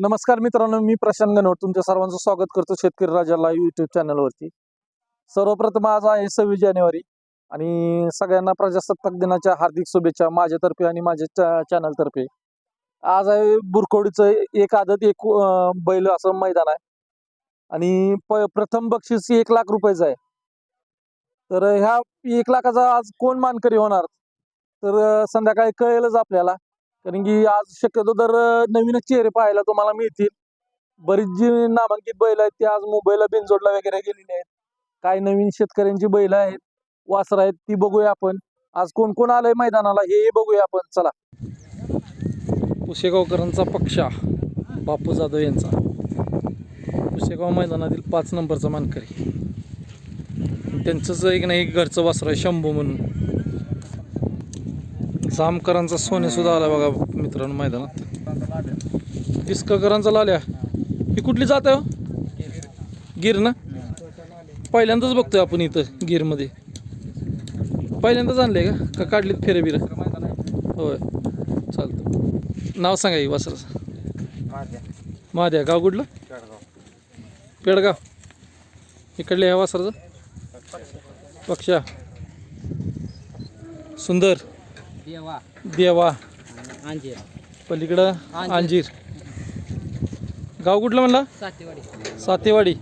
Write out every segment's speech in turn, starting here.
नमस्कार मित्रांनो मी प्रशांत गणवट तुमच्या सर्वांचं स्वागत करतो शेतकरी राजा लाईव्ह युट्यूब चॅनलवरती सर्वप्रथम आज आहे सव्वीस जानेवारी आणि सगळ्यांना प्रजासत्ताक दिनाच्या हार्दिक शुभेच्छा माझ्यातर्फे आणि माझ्या चॅनलतर्फे आज आहे बुरखोडीचं एक आदत एक बैल असं मैदान आहे. आणि प प्रथम बक्षीस एक लाख रुपयाचं आहे. तर ह्या एक लाखाचा आज कोण मानकरी होणार? तर संध्याकाळी कळेलच आपल्याला. कारण की आज शक्यतो तर नवीनच चेहरे पाहायला तुम्हाला मिळतील. बरीच जी नामांकित बैल आहेत ती आज मुंबईला बिनजोडला वगैरे गेलेली आहेत. काही नवीन शेतकऱ्यांची बैल आहेत वासर आहेत ती बघूया आपण. आज कोण कोण आलंय मैदानाला हे बघूया आपण. चला. पुसेगावकरांचा पक्षा बापू जाधव यांचा. पुसेगाव मैदानातील पाच नंबरचा मानकरी. त्यांचंच एक नाही एक घरचं वासर आहे शंभू म्हणून. जामकरांचा सोने सुद्धा आला बघा मित्रांनो मैदानात. डिस्ककरांचा लाल्या. ही कुठली जात आहे हो? गिर ना? पहिल्यांदाच बघतोय आपण इथं गिरमध्ये. पहिल्यांदाच आणले का? का काढलीत फेरे बिर? होय. चालतं नाव सांगा ही वासराचं. महाद्या गाव कुठलं? पेडगाव. इकडले ह्या वासराचं? पक्षा. सुंदर. देवा. देवा. अंजीर. पलीकडं अंजीर. गाव कुठलं म्हणला? सातेवाडी. सातेवाडी.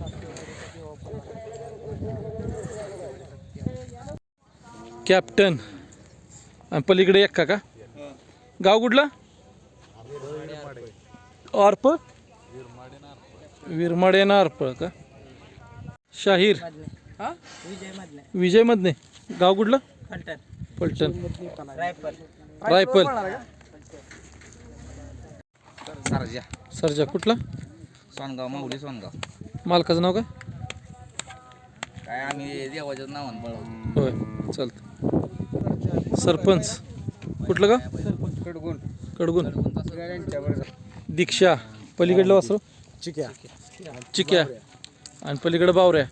कॅप्टन. आणि पलीकडे एक्का का गाव कुठलं? अर्प विरमाडे नारपळ का? शाहीर. हा? विजय मधले विजय मधने गाव कुठलं? पलटण. रायफल. सरजा. सरजा कुठला? सोनगाव माहुली सोनगाव. मालकाचं नाव काय? काय आम्ही देवाच्याच नावानं होय चालतं सरपंच. कुठलं का कडगुण. कडगुण. दीक्षा. पलीकडलं वासरू? चिक्या. चिक्या. आणि पलीकडं बावऱ्या.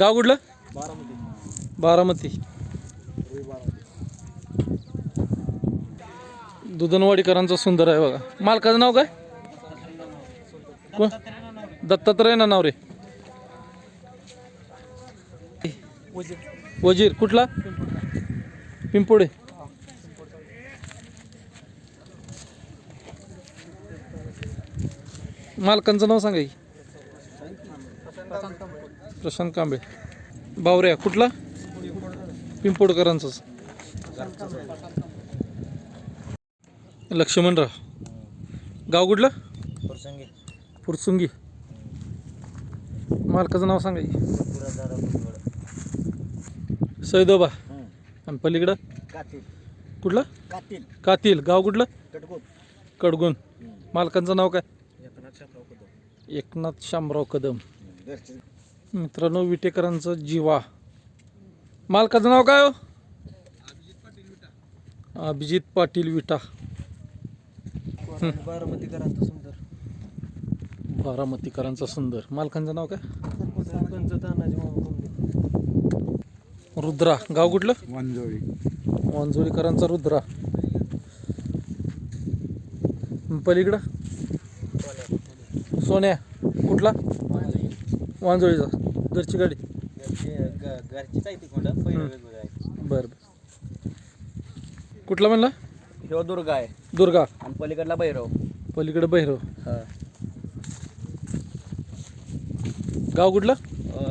गाव कुठलं? बारामती. दुधनवाडीकरांचा सुंदर आहे बघा. मालकाचं नाव काय? कोण? दत्तात्रय ना नाव रे वजीर. कुठला? पिंपोडे. मालकांचं नाव सांगा की. प्रशांत कांबळे. बावऱ्या. कुठला? पिंपोडकरांचंच. लक्ष्मणराव. गाव कुठलं? फुरसुंगी मालकाचं नाव सांगा की. सैदोबा. आणि पलीकडं? कातील. कुठलं? कातील. कातील. गाव कुठलं? कटकोट कडगुण मालकांचं नाव काय? एकनाथ शामराव कदम. मित्रांनो विटेकरांचं जीवा. मालकाचं नाव काय हो? अभिजित पाटील विटा. बारामतीकरांचा सुंदर. बारामतीकरांचा सुंदर. मालकांचं नाव काय? सरपंच तानाजी मामा कोंबडे रुद्रा. गाव कुठलं? वंजोळी वांजोळीकरांचा रुद्रा. पलीकडं? सोन्या. कुठला? वांजोळीचा घरची गाडी. घरचीच आहे ती कोंड पहिलं वेगवेगळं आहे. बरं बरं. कुठला म्हणला? ह्यो दुर्गा आहे. दुर्गा. आणि पलीकडला भैरव. पलीकडे भैरव. हा. गाव कुठलं?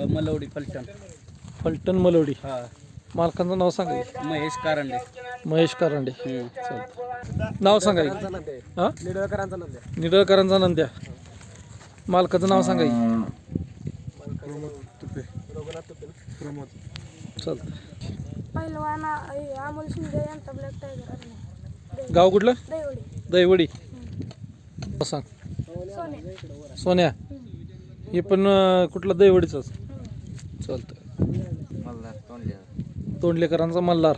मलवडी फलटण. फलटण मलवडी. हा. मालकांचं नाव सांगा. की. महेश कारंडे. महेश कारंडे. नाव सांगा की. हा? निडळकरांचा निडळकरांचा नंद्या. मालकाचं नाव सांगा की. चालतं पहिलवान अमोल शिंदे यांचा ब्लॅक टायगर गाव कुठलं? दैवडी सांग. सोने सोन्या? हे पण कुठलं दैवडीचंच चालतं तोंडलेकरांचा मल्हार.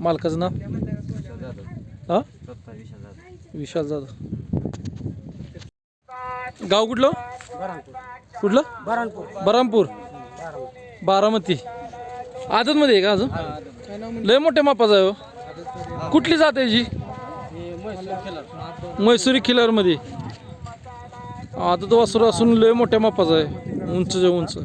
मालकाचं नाव? विशाल जाधव हा? विशाल जाधव. गाव कुठलं? कुठलं? बरामपूर बारामती. आदतमध्ये आहे का अजून? लय मोठ्या मापाचा आहे हो. कुठली जात आहे जी मैसुरी खिलारमध्ये. आता तो वासरू असून लय मोठ्या मापाचा आहे. उंच उंच.